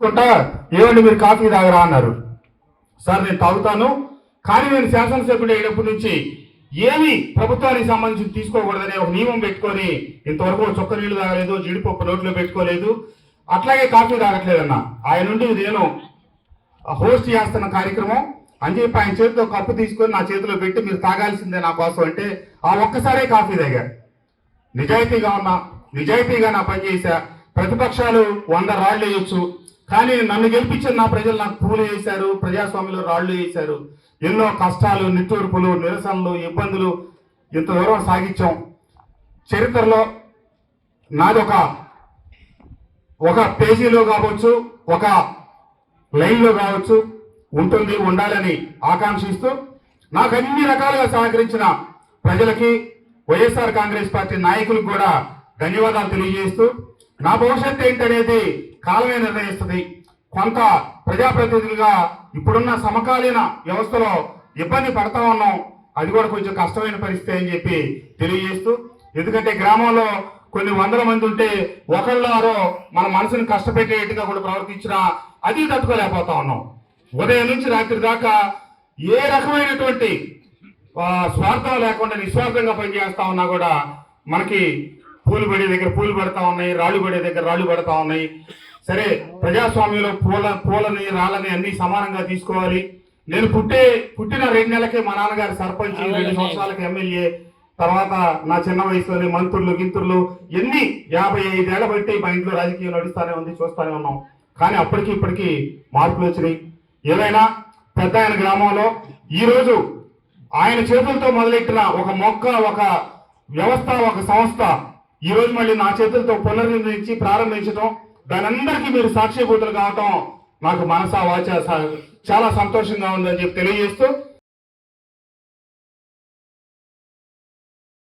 కొట్ట ఏమండి మీరు కాఫీ తాగరా అన్నారు. సార్ నేను తాగుతాను కానీ నేను శాసనసభ్యుడు అయినప్పటి నుంచి ఏమి ప్రభుత్వానికి సంబంధించి తీసుకోకూడదనే ఒక నియమం పెట్టుకొని ఇంతవరకు చొక్క నీళ్ళు తాగలేదు జీడిపప్పు నోట్లో పెట్టుకోలేదు అట్లాగే కాఫీ తాగట్లేదన్న. ఆయన నుండి నేను హోస్ట్ చేస్తున్న కార్యక్రమం అని చెప్పి ఆయన చేతిలో కప్పు తీసుకొని నా చేతిలో పెట్టి మీరు తాగాల్సిందే నా కోసం అంటే ఆ ఒక్కసారే కాఫీ తాగారు నిజాయితీగా ఉన్నా నిజాయితీగా నా పని చేశా ప్రతిపక్షాలు వంద రాళ్ళు వేయొచ్చు. కానీ నన్ను గెలిపించిన నా ప్రజలు నాకు పూలు వేశారు ప్రజాస్వామ్యంలో రాళ్ళు వేశారు. ఎన్నో కష్టాలు నిట్టూర్పులు నిరసనలు ఇబ్బందులు ఇంత దూరం సాగించాం. చరిత్రలో నాదొక ఒక పేజీలో కావచ్చు ఒక లైన్లో కావచ్చు ఉంటుంది ఉండాలని ఆకాంక్షిస్తూ నాకు అన్ని రకాలుగా సహకరించిన ప్రజలకి వైఎస్ఆర్ కాంగ్రెస్ పార్టీ నాయకులకు కూడా ధన్యవాదాలు తెలియజేస్తూ నా భవిష్యత్తు ఏంటనేది కాలమే నిర్ణయిస్తుంది. కొంత ప్రజాప్రతినిధులుగా ఇప్పుడున్న సమకాలీన వ్యవస్థలో ఇబ్బంది పడతా ఉన్నాం. అది కూడా కొంచెం కష్టమైన పరిస్థితి అని చెప్పి తెలియజేస్తూ ఎందుకంటే గ్రామంలో కొన్ని వందల మంది ఉంటే ఒకళ్ళారో మన మనసుని కష్టపెట్టేట్టుగా కూడా ప్రవర్తించినా అది తట్టుకోలేకపోతా ఉన్నాం. ఉదయం నుంచి రాత్రి దాకా ఏ రకమైనటువంటి స్వార్థం లేకుండా నిస్వార్థంగా పనిచేస్తా ఉన్నా కూడా మనకి పూలు పడే దగ్గర పూలు పడతా ఉన్నాయి రాళ్ళు పడే దగ్గర రాళ్ళు పడతా ఉన్నాయి. సరే ప్రజాస్వామ్యంలో పూల పూలని రాళ్ళని అన్ని సమానంగా తీసుకోవాలి. నేను పుట్టే పుట్టిన రెండు నెలలకే మా నాన్నగారు సర్పంచ్ రెండు సంవత్సరాలకి ఎమ్మెల్యే తర్వాత నా చిన్న వయసులోనే మంత్రులు గింతులు ఎన్ని యాభై ఐదేళ్ళ బట్టి మా ఇంట్లో రాజకీయం నడుస్తానే ఉంది చూస్తానే ఉన్నాం. కానీ అప్పటికి ఇప్పటికి మార్పులు వచ్చినాయి. ఏదైనా పెద్ద ఆయన గ్రామంలో ఈ రోజు ఆయన చేతులతో మొదలెట్టిన ఒక మొక్క ఒక వ్యవస్థ ఒక సంస్థ ఈ రోజు మళ్ళీ నా చేతులతో పునర్నిర్ణయించి ప్రారంభించడం దానందరికీ మీరు సాక్షిభూతులు కావటం నాకు మనసా వాచ చాలా సంతోషంగా ఉందని చెప్పి తెలియజేస్తూ